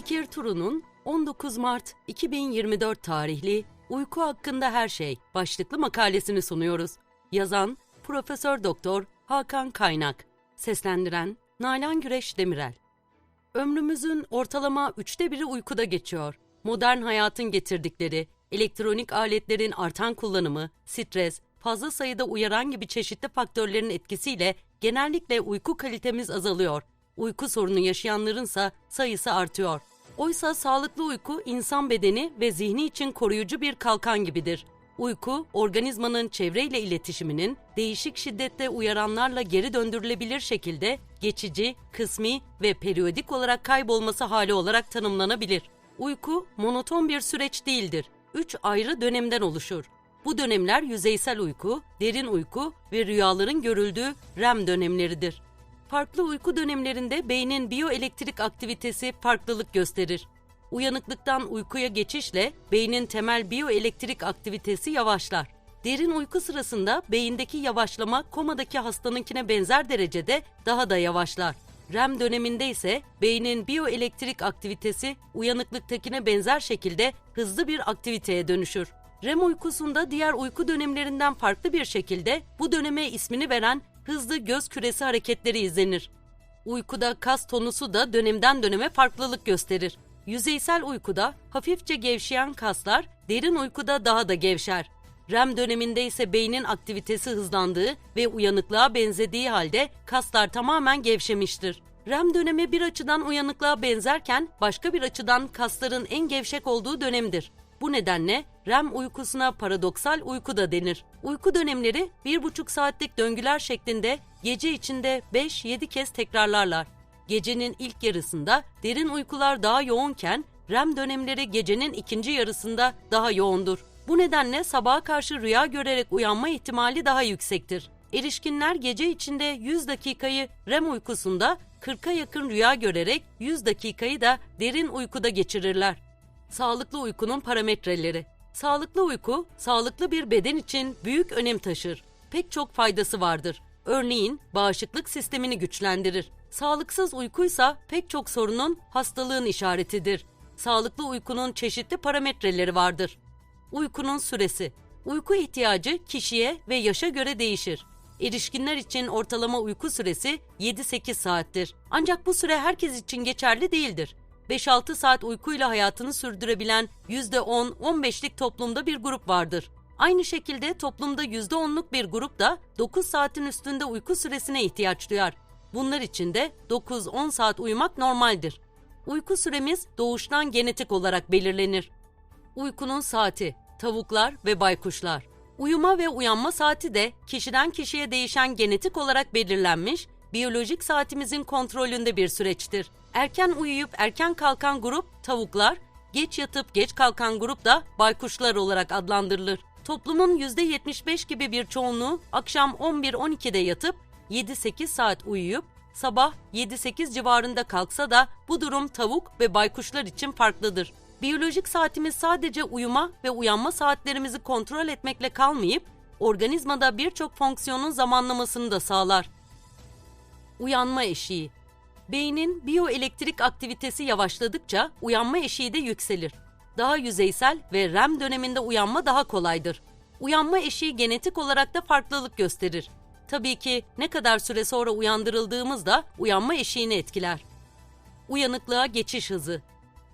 Fikir Turu'nun 19 Mart 2024 tarihli Uyku Hakkında Her Şey başlıklı makalesini sunuyoruz. Yazan Profesör Doktor Hakan Kaynak. Seslendiren Nalan Güreş Demirel. Ömrümüzün ortalama üçte biri uykuda geçiyor. Modern hayatın getirdikleri, elektronik aletlerin artan kullanımı, stres, fazla sayıda uyaran gibi çeşitli faktörlerin etkisiyle genellikle uyku kalitemiz azalıyor. Uyku sorunu yaşayanlarınsa sayısı artıyor. Oysa sağlıklı uyku insan bedeni ve zihni için koruyucu bir kalkan gibidir. Uyku, organizmanın çevreyle iletişiminin değişik şiddette uyaranlarla geri döndürülebilir şekilde geçici, kısmi ve periyodik olarak kaybolması hali olarak tanımlanabilir. Uyku, monoton bir süreç değildir. Üç ayrı dönemden oluşur. Bu dönemler yüzeysel uyku, derin uyku ve rüyaların görüldüğü REM dönemleridir. Farklı uyku dönemlerinde beynin biyoelektrik aktivitesi farklılık gösterir. Uyanıklıktan uykuya geçişle beynin temel biyoelektrik aktivitesi yavaşlar. Derin uyku sırasında beyindeki yavaşlama komadaki hastanınkine benzer derecede daha da yavaşlar. REM döneminde ise beynin biyoelektrik aktivitesi uyanıklıktakine benzer şekilde hızlı bir aktiviteye dönüşür. REM uykusunda diğer uyku dönemlerinden farklı bir şekilde bu döneme ismini veren hızlı göz küresi hareketleri izlenir. Uykuda kas tonusu da dönemden döneme farklılık gösterir. Yüzeysel uykuda hafifçe gevşeyen kaslar derin uykuda daha da gevşer. REM döneminde ise beynin aktivitesi hızlandığı ve uyanıklığa benzediği halde kaslar tamamen gevşemiştir. REM dönemi bir açıdan uyanıklığa benzerken başka bir açıdan kasların en gevşek olduğu dönemdir. Bu nedenle REM uykusuna paradoksal uyku da denir. Uyku dönemleri 1,5 saatlik döngüler şeklinde gece içinde 5-7 kez tekrarlarlar. Gecenin ilk yarısında derin uykular daha yoğunken REM dönemleri gecenin ikinci yarısında daha yoğundur. Bu nedenle sabaha karşı rüya görerek uyanma ihtimali daha yüksektir. Erişkinler gece içinde 100 dakikayı REM uykusunda 40'a yakın rüya görerek 100 dakikayı da derin uykuda geçirirler. Sağlıklı uykunun parametreleri. Sağlıklı uyku, sağlıklı bir beden için büyük önem taşır. Pek çok faydası vardır. Örneğin bağışıklık sistemini güçlendirir. Sağlıksız uykuysa pek çok sorunun hastalığın işaretidir. Sağlıklı uykunun çeşitli parametreleri vardır. Uykunun süresi. Uyku ihtiyacı kişiye ve yaşa göre değişir. Erişkinler için ortalama uyku süresi 7-8 saattir. Ancak bu süre herkes için geçerli değildir. 5-6 saat uykuyla hayatını sürdürebilen %10-15'lik toplumda bir grup vardır. Aynı şekilde toplumda %10'luk bir grup da 9 saatin üstünde uyku süresine ihtiyaç duyar. Bunlar için de 9-10 saat uyumak normaldir. Uyku süremiz doğuştan genetik olarak belirlenir. Uykunun saati, tavuklar ve baykuşlar. Uyuma ve uyanma saati de kişiden kişiye değişen genetik olarak belirlenmiş, biyolojik saatimizin kontrolünde bir süreçtir. Erken uyuyup erken kalkan grup tavuklar, geç yatıp geç kalkan grup da baykuşlar olarak adlandırılır. Toplumun %75 gibi bir çoğunluğu akşam 11-12'de yatıp 7-8 saat uyuyup sabah 7-8 civarında kalksa da bu durum tavuk ve baykuşlar için farklıdır. Biyolojik saatimiz sadece uyuma ve uyanma saatlerimizi kontrol etmekle kalmayıp organizmada birçok fonksiyonun zamanlamasını da sağlar. Uyanma eşiği Beynin biyoelektrik aktivitesi yavaşladıkça uyanma eşiği de yükselir. Daha yüzeysel ve REM döneminde uyanma daha kolaydır. Uyanma eşiği genetik olarak da farklılık gösterir. Tabii ki ne kadar süre sonra uyandırıldığımız da uyanma eşiğini etkiler. Uyanıklığa geçiş hızı.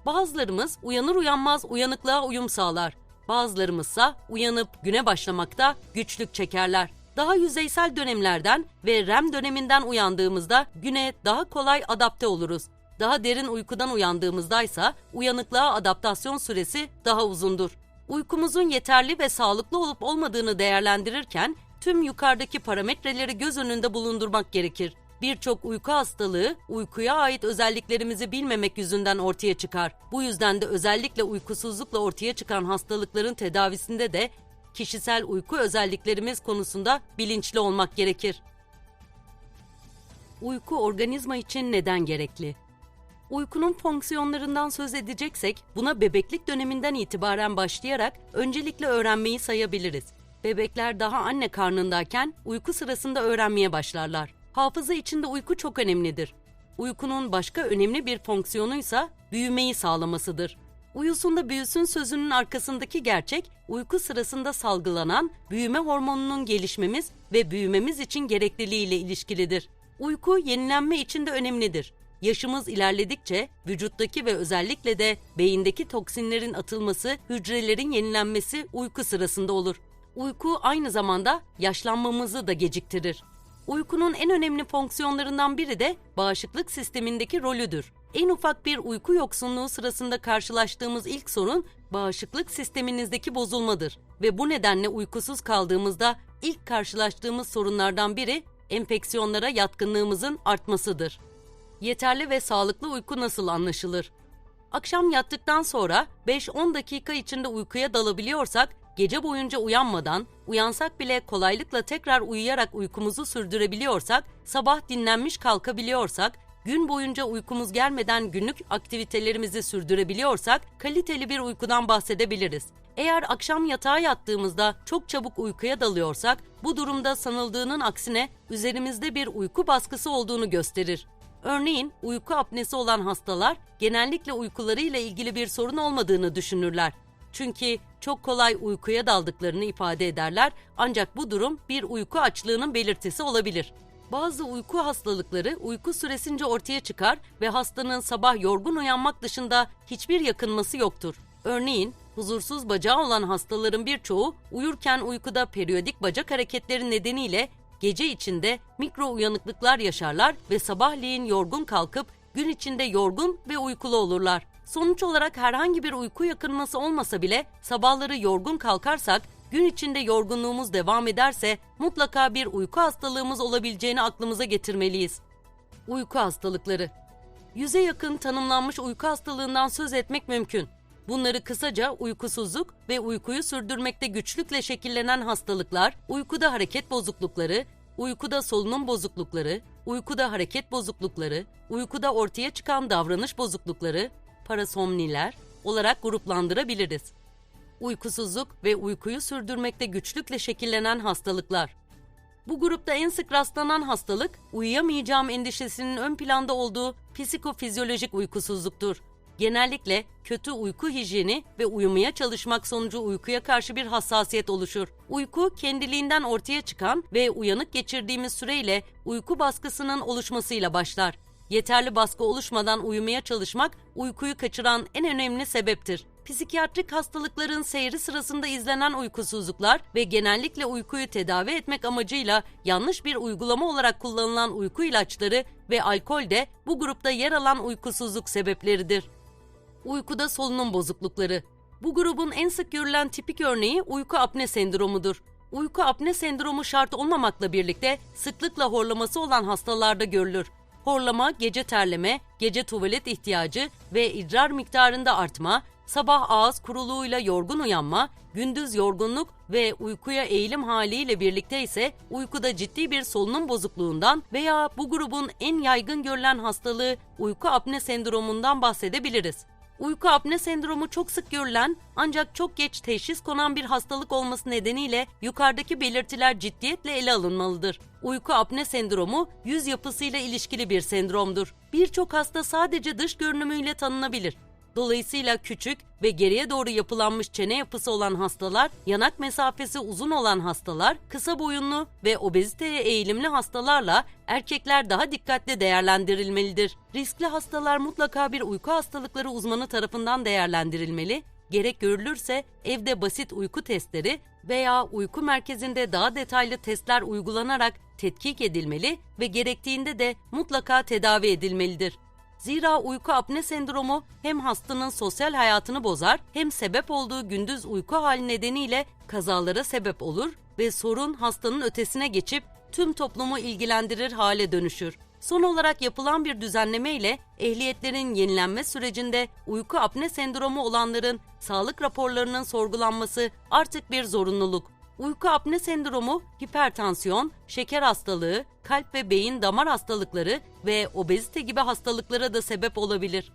Bazılarımız uyanır uyanmaz uyanıklığa uyum sağlar. Bazılarımızsa uyanıp güne başlamakta güçlük çekerler. Daha yüzeysel dönemlerden ve REM döneminden uyandığımızda güne daha kolay adapte oluruz. Daha derin uykudan uyandığımızda ise uyanıklığa adaptasyon süresi daha uzundur. Uykumuzun yeterli ve sağlıklı olup olmadığını değerlendirirken tüm yukarıdaki parametreleri göz önünde bulundurmak gerekir. Birçok uyku hastalığı uykuya ait özelliklerimizi bilmemek yüzünden ortaya çıkar. Bu yüzden de özellikle uykusuzlukla ortaya çıkan hastalıkların tedavisinde de kişisel uyku özelliklerimiz konusunda bilinçli olmak gerekir. Uyku organizma için neden gerekli? Uykunun fonksiyonlarından söz edeceksek buna bebeklik döneminden itibaren başlayarak öncelikle öğrenmeyi sayabiliriz. Bebekler daha anne karnındayken uyku sırasında öğrenmeye başlarlar. Hafıza içinde uyku çok önemlidir. Uykunun başka önemli bir fonksiyonuysa büyümeyi sağlamasıdır. Uyusun da büyüsün sözünün arkasındaki gerçek, uyku sırasında salgılanan büyüme hormonunun gelişmemiz ve büyümemiz için gerekliliğiyle ilişkilidir. Uyku yenilenme için de önemlidir. Yaşımız ilerledikçe vücuttaki ve özellikle de beyindeki toksinlerin atılması, hücrelerin yenilenmesi uyku sırasında olur. Uyku aynı zamanda yaşlanmamızı da geciktirir. Uykunun en önemli fonksiyonlarından biri de bağışıklık sistemindeki rolüdür. En ufak bir uyku yoksunluğu sırasında karşılaştığımız ilk sorun bağışıklık sisteminizdeki bozulmadır ve bu nedenle uykusuz kaldığımızda ilk karşılaştığımız sorunlardan biri enfeksiyonlara yatkınlığımızın artmasıdır. Yeterli ve sağlıklı uyku nasıl anlaşılır? Akşam yattıktan sonra 5-10 dakika içinde uykuya dalabiliyorsak, gece boyunca uyanmadan, uyansak bile kolaylıkla tekrar uyuyarak uykumuzu sürdürebiliyorsak, sabah dinlenmiş kalkabiliyorsak, gün boyunca uykumuz gelmeden günlük aktivitelerimizi sürdürebiliyorsak, kaliteli bir uykudan bahsedebiliriz. Eğer akşam yatağa yattığımızda çok çabuk uykuya dalıyorsak, bu durumda sanıldığının aksine üzerimizde bir uyku baskısı olduğunu gösterir. Örneğin uyku apnesi olan hastalar genellikle uykularıyla ilgili bir sorun olmadığını düşünürler. Çünkü çok kolay uykuya daldıklarını ifade ederler ancak bu durum bir uyku açlığının belirtisi olabilir. Bazı uyku hastalıkları uyku süresince ortaya çıkar ve hastanın sabah yorgun uyanmak dışında hiçbir yakınması yoktur. Örneğin huzursuz bacağı olan hastaların birçoğu uyurken uykuda periyodik bacak hareketleri nedeniyle gece içinde mikro uyanıklıklar yaşarlar ve sabahleyin yorgun kalkıp gün içinde yorgun ve uykulu olurlar. Sonuç olarak herhangi bir uyku yakınması olmasa bile sabahları yorgun kalkarsak, gün içinde yorgunluğumuz devam ederse mutlaka bir uyku hastalığımız olabileceğini aklımıza getirmeliyiz. Uyku hastalıkları Yüze yakın tanımlanmış uyku hastalığından söz etmek mümkün. Bunları kısaca uykusuzluk ve uykuyu sürdürmekte güçlükle şekillenen hastalıklar, uykuda hareket bozuklukları, uykuda solunum bozuklukları, uykuda hareket bozuklukları, uykuda ortaya çıkan davranış bozuklukları, parasomniler olarak gruplandırabiliriz. Uykusuzluk ve uykuyu sürdürmekte güçlükle şekillenen hastalıklar. Bu grupta en sık rastlanan hastalık, uyuyamayacağım endişesinin ön planda olduğu psikofizyolojik uykusuzluktur. Genellikle kötü uyku hijyeni ve uyumaya çalışmak sonucu uykuya karşı bir hassasiyet oluşur. Uyku kendiliğinden ortaya çıkan ve uyanık geçirdiğimiz süreyle uyku baskısının oluşmasıyla başlar. Yeterli baskı oluşmadan uyumaya çalışmak uykuyu kaçıran en önemli sebeptir. Psikiyatrik hastalıkların seyri sırasında izlenen uykusuzluklar ve genellikle uykuyu tedavi etmek amacıyla yanlış bir uygulama olarak kullanılan uyku ilaçları ve alkol de bu grupta yer alan uykusuzluk sebepleridir. Uykuda solunum bozuklukları. Bu grubun en sık görülen tipik örneği uyku apne sendromudur. Uyku apne sendromu şart olmamakla birlikte sıklıkla horlaması olan hastalarda görülür. Horlama, gece terleme, gece tuvalet ihtiyacı ve idrar miktarında artma, sabah ağız kuruluğuyla yorgun uyanma, gündüz yorgunluk ve uykuya eğilim haliyle birlikte ise uykuda ciddi bir solunum bozukluğundan veya bu grubun en yaygın görülen hastalığı uyku apne sendromundan bahsedebiliriz. Uyku apne sendromu çok sık görülen ancak çok geç teşhis konan bir hastalık olması nedeniyle yukarıdaki belirtiler ciddiyetle ele alınmalıdır. Uyku apne sendromu yüz yapısıyla ilişkili bir sendromdur. Birçok hasta sadece dış görünümüyle tanınabilir. Dolayısıyla küçük ve geriye doğru yapılanmış çene yapısı olan hastalar, yanak mesafesi uzun olan hastalar, kısa boyunlu ve obeziteye eğilimli hastalarla erkekler daha dikkatli değerlendirilmelidir. Riskli hastalar mutlaka bir uyku hastalıkları uzmanı tarafından değerlendirilmeli, gerek görülürse evde basit uyku testleri veya uyku merkezinde daha detaylı testler uygulanarak tetkik edilmeli ve gerektiğinde de mutlaka tedavi edilmelidir. Zira uyku apne sendromu hem hastanın sosyal hayatını bozar hem sebep olduğu gündüz uyku hali nedeniyle kazalara sebep olur ve sorun hastanın ötesine geçip tüm toplumu ilgilendirir hale dönüşür. Son olarak yapılan bir düzenleme ile ehliyetlerin yenilenme sürecinde uyku apne sendromu olanların sağlık raporlarının sorgulanması artık bir zorunluluk. Uyku apne sendromu, hipertansiyon, şeker hastalığı, kalp ve beyin damar hastalıkları ve obezite gibi hastalıklara da sebep olabilir.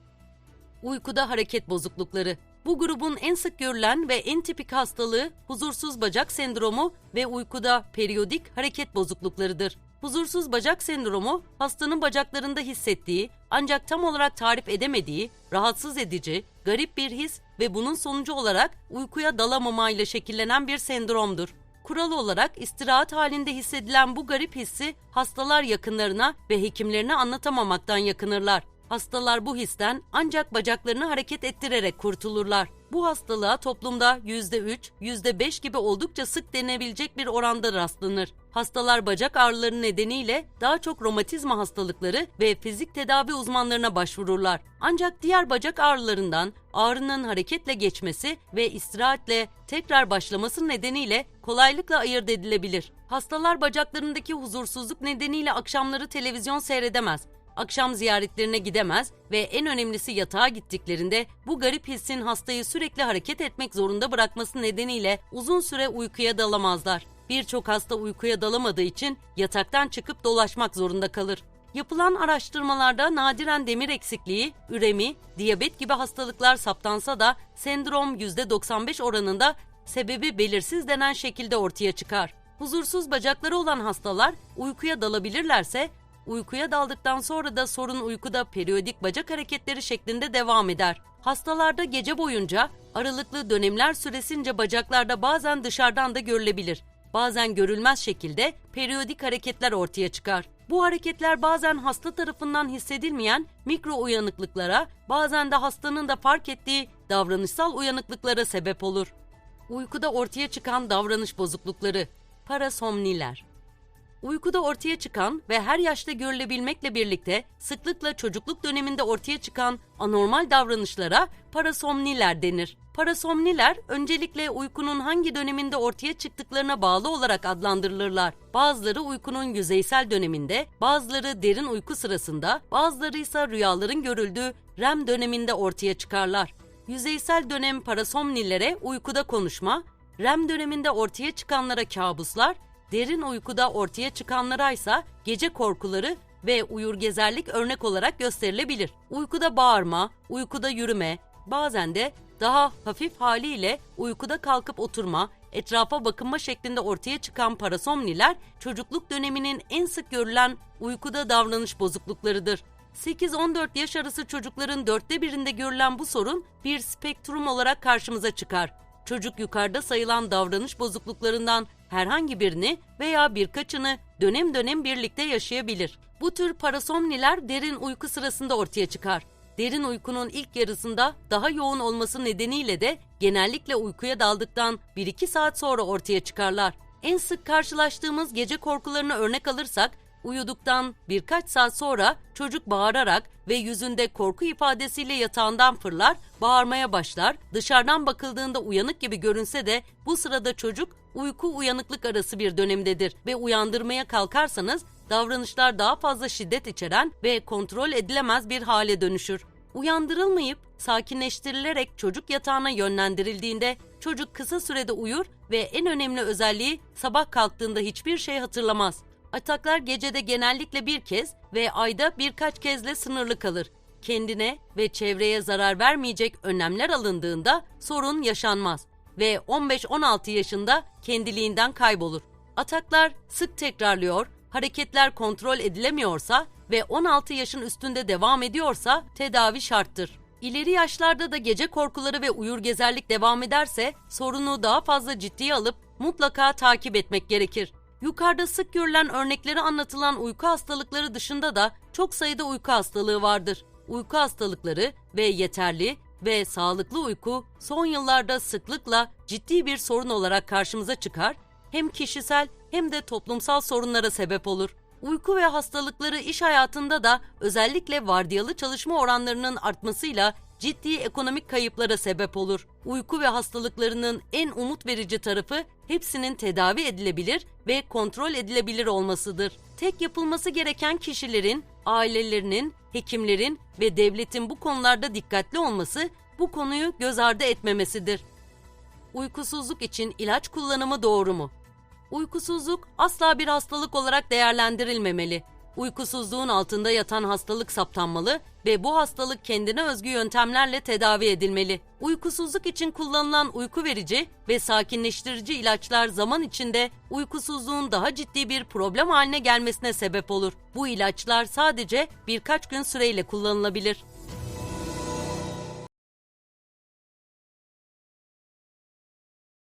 Uykuda hareket bozuklukları. Bu grubun en sık görülen ve en tipik hastalığı huzursuz bacak sendromu ve uykuda periyodik hareket bozukluklarıdır. Huzursuz bacak sendromu hastanın bacaklarında hissettiği ancak tam olarak tarif edemediği rahatsız edici, garip bir his ve bunun sonucu olarak uykuya dalamamayla şekillenen bir sendromdur. Kural olarak istirahat halinde hissedilen bu garip hissi hastalar yakınlarına ve hekimlerine anlatamamaktan yakınırlar. Hastalar bu histen ancak bacaklarını hareket ettirerek kurtulurlar. Bu hastalığa toplumda %3, %5 gibi oldukça sık denebilecek bir oranda rastlanır. Hastalar bacak ağrıları nedeniyle daha çok romatizma hastalıkları ve fizik tedavi uzmanlarına başvururlar. Ancak diğer bacak ağrılarından ağrının hareketle geçmesi ve istirahatle tekrar başlaması nedeniyle kolaylıkla ayırt edilebilir. Hastalar bacaklarındaki huzursuzluk nedeniyle akşamları televizyon seyredemez akşam ziyaretlerine gidemez ve en önemlisi yatağa gittiklerinde bu garip hissin hastayı sürekli hareket etmek zorunda bırakması nedeniyle uzun süre uykuya dalamazlar. Birçok hasta uykuya dalamadığı için yataktan çıkıp dolaşmak zorunda kalır. Yapılan araştırmalarda nadiren demir eksikliği, üremi, diyabet gibi hastalıklar saptansa da sendrom %95 oranında sebebi belirsiz denen şekilde ortaya çıkar. Huzursuz bacakları olan hastalar uykuya dalabilirlerse Uykuya daldıktan sonra da sorun uykuda periyodik bacak hareketleri şeklinde devam eder. Hastalarda gece boyunca aralıklı dönemler süresince bacaklarda bazen dışarıdan da görülebilir. Bazen görülmez şekilde periyodik hareketler ortaya çıkar. Bu hareketler bazen hasta tarafından hissedilmeyen mikro uyanıklıklara, bazen de hastanın da fark ettiği davranışsal uyanıklıklara sebep olur. Uykuda ortaya çıkan davranış bozuklukları, parasomniler. Uykuda ortaya çıkan ve her yaşta görülebilmekle birlikte sıklıkla çocukluk döneminde ortaya çıkan anormal davranışlara parasomniler denir. Parasomniler öncelikle uykunun hangi döneminde ortaya çıktıklarına bağlı olarak adlandırılırlar. Bazıları uykunun yüzeysel döneminde, bazıları derin uyku sırasında, bazıları ise rüyaların görüldüğü REM döneminde ortaya çıkarlar. Yüzeysel dönem parasomnilere uykuda konuşma, REM döneminde ortaya çıkanlara kabuslar, derin uykuda ortaya çıkanlara ise gece korkuları ve uyurgezerlik örnek olarak gösterilebilir. Uykuda bağırma, uykuda yürüme, bazen de daha hafif haliyle uykuda kalkıp oturma, etrafa bakınma şeklinde ortaya çıkan parasomniler çocukluk döneminin en sık görülen uykuda davranış bozukluklarıdır. 8-14 yaş arası çocukların dörtte birinde görülen bu sorun bir spektrum olarak karşımıza çıkar. Çocuk yukarıda sayılan davranış bozukluklarından herhangi birini veya birkaçını dönem dönem birlikte yaşayabilir. Bu tür parasomniler derin uyku sırasında ortaya çıkar. Derin uykunun ilk yarısında daha yoğun olması nedeniyle de genellikle uykuya daldıktan 1-2 saat sonra ortaya çıkarlar. En sık karşılaştığımız gece korkularını örnek alırsak Uyuduktan birkaç saat sonra çocuk bağırarak ve yüzünde korku ifadesiyle yatağından fırlar, bağırmaya başlar. Dışarıdan bakıldığında uyanık gibi görünse de bu sırada çocuk uyku uyanıklık arası bir dönemdedir ve uyandırmaya kalkarsanız davranışlar daha fazla şiddet içeren ve kontrol edilemez bir hale dönüşür. Uyandırılmayıp sakinleştirilerek çocuk yatağına yönlendirildiğinde çocuk kısa sürede uyur ve en önemli özelliği sabah kalktığında hiçbir şey hatırlamaz. Ataklar gecede genellikle bir kez ve ayda birkaç kezle sınırlı kalır. Kendine ve çevreye zarar vermeyecek önlemler alındığında sorun yaşanmaz ve 15-16 yaşında kendiliğinden kaybolur. Ataklar sık tekrarlıyor, hareketler kontrol edilemiyorsa ve 16 yaşın üstünde devam ediyorsa tedavi şarttır. İleri yaşlarda da gece korkuları ve uyur gezerlik devam ederse sorunu daha fazla ciddiye alıp mutlaka takip etmek gerekir. Yukarıda sık görülen örnekleri anlatılan uyku hastalıkları dışında da çok sayıda uyku hastalığı vardır. Uyku hastalıkları ve yeterli ve sağlıklı uyku son yıllarda sıklıkla ciddi bir sorun olarak karşımıza çıkar, hem kişisel hem de toplumsal sorunlara sebep olur. Uyku ve hastalıkları iş hayatında da özellikle vardiyalı çalışma oranlarının artmasıyla ciddi ekonomik kayıplara sebep olur. Uyku ve hastalıklarının en umut verici tarafı hepsinin tedavi edilebilir ve kontrol edilebilir olmasıdır. Tek yapılması gereken kişilerin, ailelerinin, hekimlerin ve devletin bu konularda dikkatli olması, bu konuyu göz ardı etmemesidir. Uykusuzluk için ilaç kullanımı doğru mu? Uykusuzluk asla bir hastalık olarak değerlendirilmemeli. Uykusuzluğun altında yatan hastalık saptanmalı ve bu hastalık kendine özgü yöntemlerle tedavi edilmeli. Uykusuzluk için kullanılan uyku verici ve sakinleştirici ilaçlar zaman içinde uykusuzluğun daha ciddi bir problem haline gelmesine sebep olur. Bu ilaçlar sadece birkaç gün süreyle kullanılabilir.